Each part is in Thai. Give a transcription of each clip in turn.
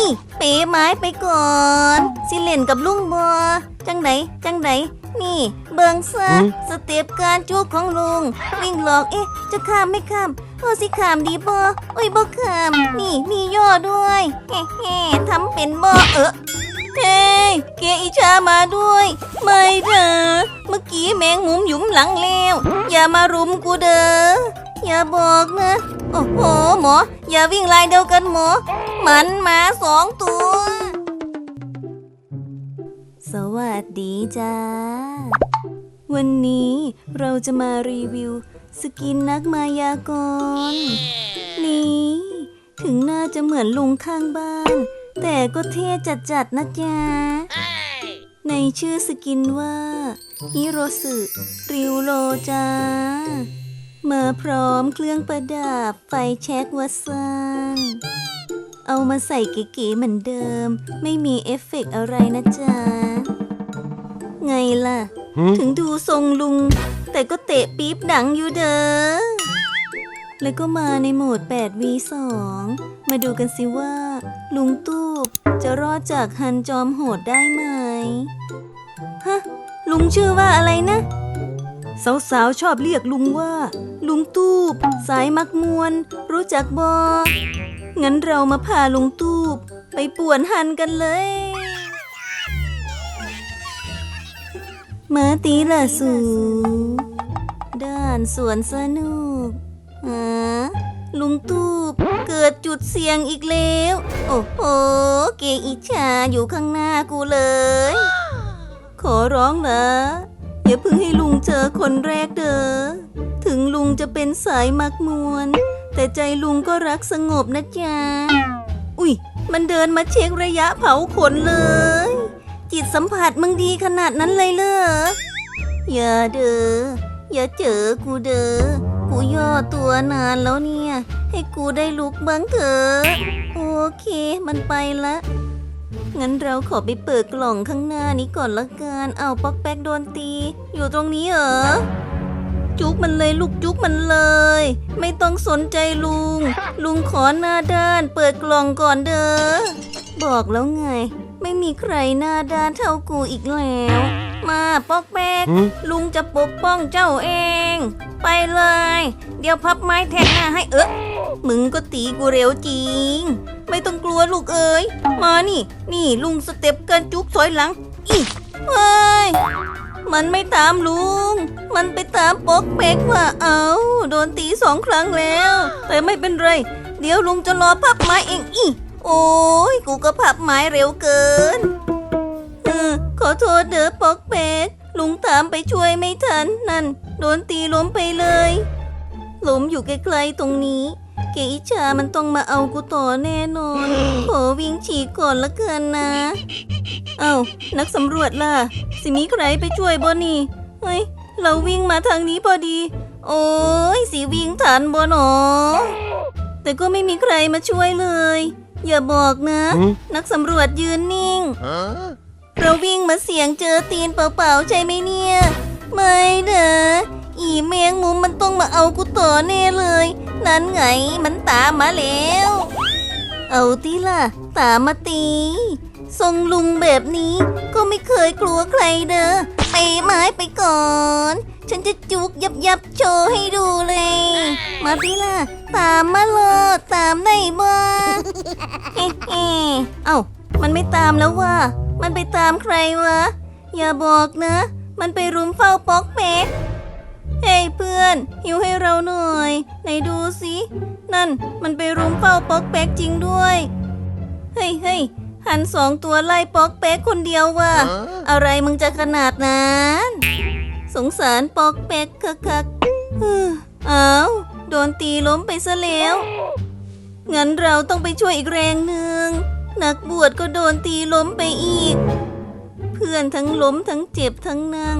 อีเป๋ไม้ไปก่อน สิเล่นกับลุงบอจังไดจังไดนี่ เบิงซะหืมสเต็ปการจุกของลุงวิ่งหลอกเอ๊ะ จะข้ามไม่ข้ามโอ้สิข้ามดีบอโอ้ยบ่ข้ามนี่มีย่อด้วยแฮ่แฮ่ๆทำเป็นบอเออเฮ้ยเกอิชามาด้วย ไม่เด้อเมื่อกี้แมงมุมหยุมหลังแล้ว อย่ามารุมกูเด้อ อย่าบอกนะ โอ้โหหมอ อย่าวิ่งลายเดียวกันหมอ มันมาสองตัว สวัสดีจ้า วันนี้เราจะมารีวิว สกินนักมายากล นี่ ถึงน่าจะเหมือนลุงข้างบ้าน แต่ก็เท่จัดๆนะจ๊ะในชื่อสกินว่าฮิโรสึริวโรจ้า มาพร้อมเครื่องประดับไฟแช็กวัสซันเอามาใส่เก๋ๆเหมือนเดิม ไม่มีเอฟเฟกต์อะไรนะจ๊ะ ไงล่ะหืมถึงดูทรงลุง แต่ก็เตะปี๊บดังอยู่เด้อ แล้วก็มาในโหมด 8v2 มาดูกันสิว่า ลุงตูบจะรอดจากฮันจอมโหดได้ไหม ฮะ ลุงชื่อว่าอะไรนะ สาวๆชอบเรียกลุงว่า ลุงตูบ สายมักมวน รู้จักบองั้นเรามาพาลุงตูบ ไปป่วนฮันกันเลยมาตีละสูด้านสวนสนุกฮะลุงตูบเกิดจุดเสี่ยงอีกแล้ว โอ้โห เกอิจฉาอยู่ข้างหน้ากูเลย ขอร้องนะอ ย่าเพิ่งให้ลุงเจอคนแรกเด้อ ถึงลุงจะเป็นสายมักมวน แต่ใจลุงก็รักสงบนะจ๊ะ อุ้ย มันเดินมาเช็คระยะเผาขนเลย จิตสัมผัสมึงดีขนาดนั้นเลยเหรอ อย่าเด้อ อย่าเจอกูเด้อ กูย่อตัวนานแล้วเนี่ย ให้กูได้ลุกบ้างเถอะ โอเค มันไปละ งั้นเราขอไปเปิดกล่องข้างหน้านี้ก่อนละกัน เอาป๊อกแป๊กโดนตี อยู่ตรงนี้เหรอ จุกมันเลยลูกจุกมันเลย ไม่ต้องสนใจลุง ลุงขอหน้าด้าน เปิดกล่องก่อนเด้อ บอกแล้วไง ไม่มีใครหน้าด้านเท่ากูอีกแล้ว มาป๊อกแป๊กหืมลุงจะปกป้องเจ้าเอง ไปเลย เดี๋ยวพับไม้แทงหน้าให้เออมึงก็ตีกูเร็วจริง ไม่ต้องกลัวลูกเอ้ยมานี่ นี่ลุงสเต็ปกันจุกถอยหลัง อีเฮ้ยมันไม่ตามลุง มันไปตามปอกเปกว่าเอาโดนตีสองครั้งแล้ว แต่ไม่เป็นไร เดี๋ยวลุงจะรอพับไม้เองอีโอ้ยกูก็พับไม้เร็วเกินเออขอโทษเด้อปอกแป๊กลุงตามไปช่วยไม่ทันนั่น โดนตีล้มไปเลยล้มอยู่ใกลๆตรงนี้ เกอิชามันต้องมาเอากูต่อแน่นอน ขอวิ่งฉีกก่อนละกันนะ เอ้านักสำรวจล่ะ สิมีใครไปช่วยบ่นี่ เฮ้ย เราวิ่งมาทางนี้พอดี โอ้ยสิวิ่งทันบ่หนอ แต่ก็ไม่มีใครมาช่วยเลย อย่าบอกนะหืมนักสำรวจยืนนิ่ง เราวิ่งมาเสียงเจอตีนเปล่าๆใช่ไหมเนี่ย ไม่เด้ออีแมงมุมมันต้องมาเอากูต่อแน่เลย นั่นไงมันตามมาแล้ว เอาตีล่ะ ตามมาตี ทรงลุงแบบนี้ก็ไม่เคยกลัวใครเด้อไปไม้ไปก่อน ฉันจะจุกยับยับโชว์ให้ดูเลย มาตีล่ะ ตามมาโลดตามได้บ้างเฮ้เอ้ามันไม่ตามแล้วว่ะมันไปตามใครวะ อย่าบอกนะ มันไปรุมเฝ้าป๊อกแป๊ก เฮ้ยเพื่อนหิวให้เราหน่อย ไหนดูสิ นั่นมันไปรุมเฝ้าป๊อกแป๊กจริงด้วย เฮ้ยเฮ้ยหันสองตัวไล่ป๊อกแป๊กคนเดียวว่ะ อะไรมึงจะขนาดนั้น สงสารป๊อกแป๊กคักๆเฮ้ออ้าวโดนตีล้มไปซะแล้ว งั้นเราต้องไปช่วยอีกแรงหนึ่ง นักบวชก็โดนตีล้มไปอีก เพื่อนทั้งล้มทั้งเจ็บทั้งนั่ง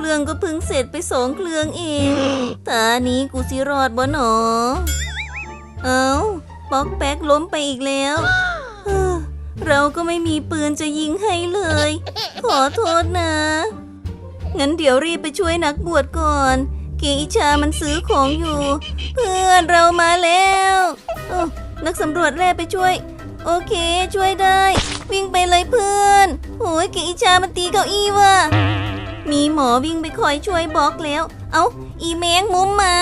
เครื่องก็เพิ่งเสร็จไปสองเครื่องเองตานี้กูสิรอดบ่หนอ เอาป๊อกแป๊กล้มไปอีกแล้วเราก็ไม่มีปืนจะยิงให้เลย ขอโทษนะ งั้นเดี๋ยวรีบไปช่วยนักบวชก่อน เกอิชามันซื้อของอยู่ เพื่อนเรามาแล้วนักสำรวจแร่ไปช่วย โอเค ช่วยได้ วิ่งไปเลยเพื่อนโอ้ยเกอิชามันตีเก้าอี้ว่ะ มีหมอวิ่งไปคอยช่วยบล็อกแล้ว เอาอีแมงมุมมา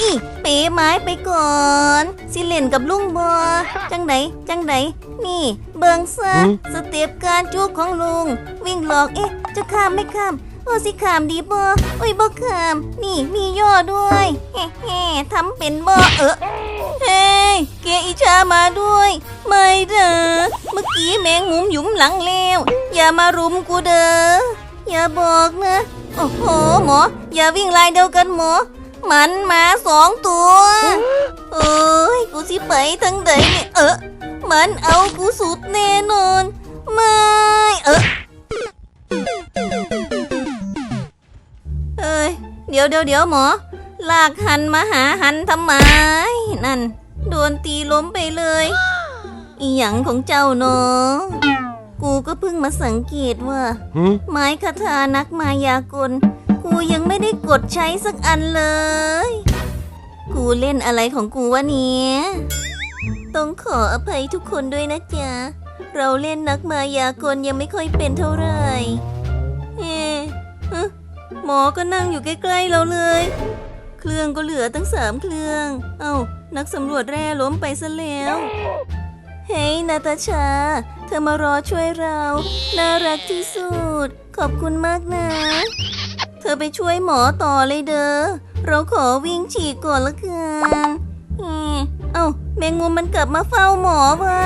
อีเป๋ไม้ไปก่อน สิเล่นกับลุงบอจังไดจังไดนี่ เบิงซะหืมสเต็ปการจุกของลุง วิ่งหลอกเอ๊ะ จะข้ามไม่ข้ามโอ้สิข้ามดีบอโอ้ยบอข้าม นี่มีย่อด้วยแฮ่แฮ่ทำเป็นบอเออเฮ้ยเกอิชามาด้วย ไม่เด้อเมื่อกี้แมงมุมหยุมหลังแล้ว อย่ามารุมกูเด้อ อย่าบอกนะ โอ้โหหมอ อย่าวิ่งลายเดียวกันหมอ มันมาสองตัวเอ้ยกูสิไปทั้งใดเนี่ยเออมันเอากูสุดแน่นอน ไม่เออเอ้ยเดี๋ยวเดี๋ยวเดี๋ยวหมอ ลากหันมาหาหันทำไม นั่น โดนตีล้มไปเลย อีหยังของเจ้าเนาะ กูก็เพิ่งมาสังเกตว่าหืมไม้คาถานักมายากลกูยังไม่ได้กดใช้สักอันเลย กูเล่นอะไรของกูวะเนี่ยต้องขออภัยทุกคนด้วยนะจ๊ะ เราเล่นนักมายากลยังไม่ค่อยเป็นเท่าไหร่เอ๊ะฮะหมอก็นั่งอยู่ใกล้ๆเราเลย เครื่องก็เหลือตั้งสามเครื่อง เอ้านักสำรวจแร่ล้มไปซะแล้ว เฮ้ยนาตาชา เธอมารอช่วยเรา น่ารักที่สุด ขอบคุณมากนะ เธอไปช่วยหมอต่อเลยเด้อ เราขอวิ่งฉีกก่อนละกันเอ้าแมงมุมมันกลับมาเฝ้าหมอว่ะ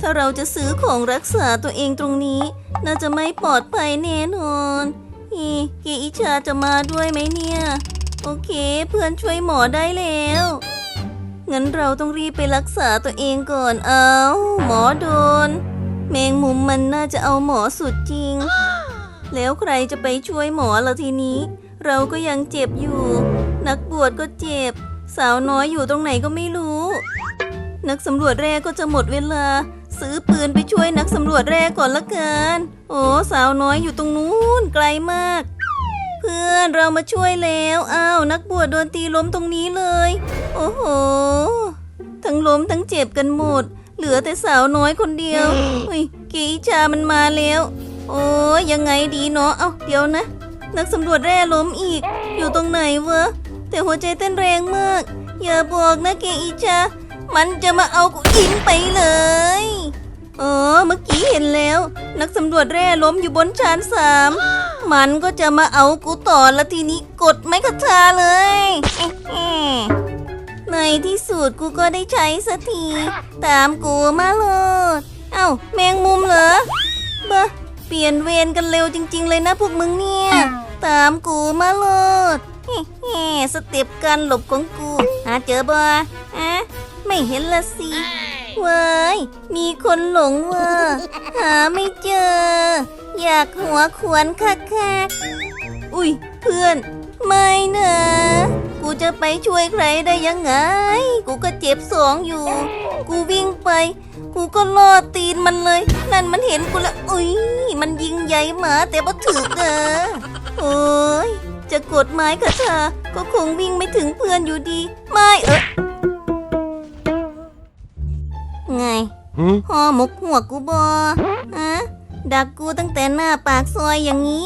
ถ้าเราจะซื้อของรักษาตัวเองตรงนี้ น่าจะไม่ปลอดภัยแน่นอนอีเกอิชาจะมาด้วยไหมเนี่ย โอเค เพื่อนช่วยหมอได้แล้ว งั้นเราต้องรีบไปรักษาตัวเองก่อนเอา หมอโดน แมงมุมมันน่าจะเอาหมอสุดจริง แล้วใครจะไปช่วยหมอละทีนี้ เราก็ยังเจ็บอยู่ นักบวชก็เจ็บ สาวน้อยอยู่ตรงไหนก็ไม่รู้ นักสำรวจแรกก็จะหมดเวลา ซื้อปืนไปช่วยนักสำรวจแรกก่อนละกัน โอ้สาวน้อยอยู่ตรงนู้นไกลมาก พื่อนเรามาช่วยแล้วอ้าวนักบวชโดนตีล้มตรงนี้เลย โอ้โห ทั้งล้มทั้งเจ็บกันหมด เหลือแต่สาวน้อยคนเดียวอุ้ยกีชามันมาแล้ว โอ้ยยังไงดีเนาะ เอ้าเดี๋ยวนะ นักสำรวจแร่ล้มอีก อยู่ตรงไหนวะ แต่หัวใจเต้นแรงมาก อย่าบอกนะเกอิชา มันจะมาเอากูอินไปเลยเออเมื่อกี้เห็นแล้ว นักสำรวจแร่ล้มอยู่บนชานสาม มันก็จะมาเอากูต่อแล้วทีนี้กดไม้กระทาเลยเอ๊ะในที่สุดกูก็ได้ใช้สักที ตามกูมาโลดเอ้าแมงมุมเหรอบะเปลี่ยนเวรกันเร็วจริง ๆ เลยนะพวกมึงเนี่ย ตามกูมาโลดเฮ้ๆสเต็ปการหลบของกูหาเจอบ่อะไม่เห็นละสิเว้ยมีคนหลงเว่าหาไม่เจอ อยากหัวขวนคักๆอุ้ยเพื่อน ไม่นะกูจะไปช่วยใครได้ยังไง กูก็เจ็บสองอยู่ กูวิ่งไป กูก็ลอดตีนมันเลย นั่นมันเห็นกูแล้วอุ้ยมันยิงใหญ่หมาแต่บ่ถึกเด้อโอ้ยจะกดไม้กระทาก็คงวิ่งไม่ถึงเพื่อนอยู่ดี ไม่เออไงหืมห่อหมกหัวกูบออะ ดักกูตั้งแต่หน้าปากซอยอย่างนี้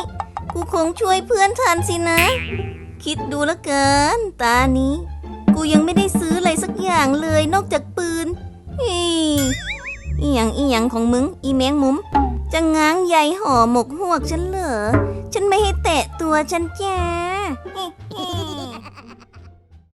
กูคงช่วยเพื่อนทันสินะ คิดดูแล้วเกิน ตานี้ กูยังไม่ได้ซื้ออะไรสักอย่างเลยนอกจากปืนอีอีหยังอีหยังของมึง อีแมงมุม จะง้างใยห่อหมกหวกฉันเหรอ ฉันไม่ให้แตะตัวฉันจ้า